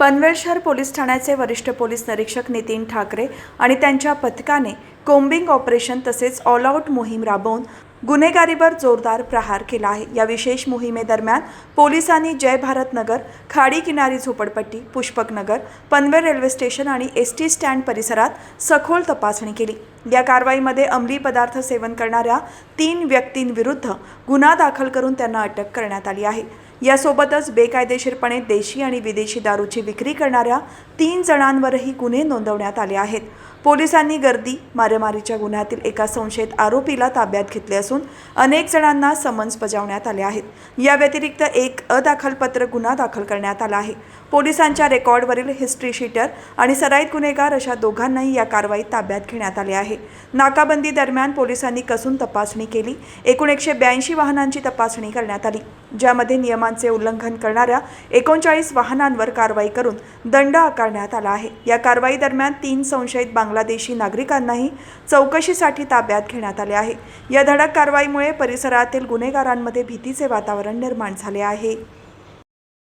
पनवेल शहर पोलीस ठाण्याचे वरिष्ठ पोलीस निरीक्षक नितीन ठाकरे आणि त्यांच्या पथकाने कोम्बिंग ऑपरेशन तसेच ऑल आऊट मोहीम राबवून गुन्हेगारीवर जोरदार प्रहार केला आहे. या विशेष मोहिमेदरम्यान पोलिसांनी जय भारत नगर खाडी किनारी झोपडपट्टी पुष्पक नगर पनवेल रेल्वे स्टेशन आणि एस टी स्टँड परिसरात सखोल तपासणी केली. या कारवाईमध्ये अंमली पदार्थ सेवन करणाऱ्या तीन व्यक्तींविरुद्ध गुन्हा दाखल करून त्यांना अटक करण्यात आली आहे. यासोबतच बेकायदेशीरपणे देशी आणि विदेशी दारूची विक्री करणाऱ्या तीन जणांवरही गुन्हे नोंदवण्यात आले आहेत. पोलिसांनी गर्दी मारेमारीच्या गुन्ह्यातील एका संशयित आरोपीला ताब्यात घेतले असून अनेक जणांना समन्स बजावण्यात आले आहेत. या व्यतिरिक्त एक अदाखलपत्र गुन्हा दाखल करण्यात आला आहे. पोलिसांच्या रेकॉर्डवरील हिस्ट्री शीटर आणि सराईत गुन्हेगार अशा दोघांनाही या कारवाईत ताब्यात घेण्यात आले आहे. नाकाबंदी दरम्यान पोलिसांनी कसून तपासणी केली. एकूण एकशे ब्याऐंशी वाहनांची तपासणी करण्यात आली ज्यामध्ये नियमांचे उल्लंघन करणाऱ्या एकोणचाळीस वाहनांवर कारवाई करून दंड आकारण्यात आला आहे. या कारवाई दरम्यान तीन संशयित बांगलादेशी नागरिकांनाही चौकशीसाठी ताब्यात घेण्यात आले आहे. या धडक कारवाईमुळे परिसरातील गुन्हेगारांमध्ये भीतीचे वातावरण निर्माण झाले आहे.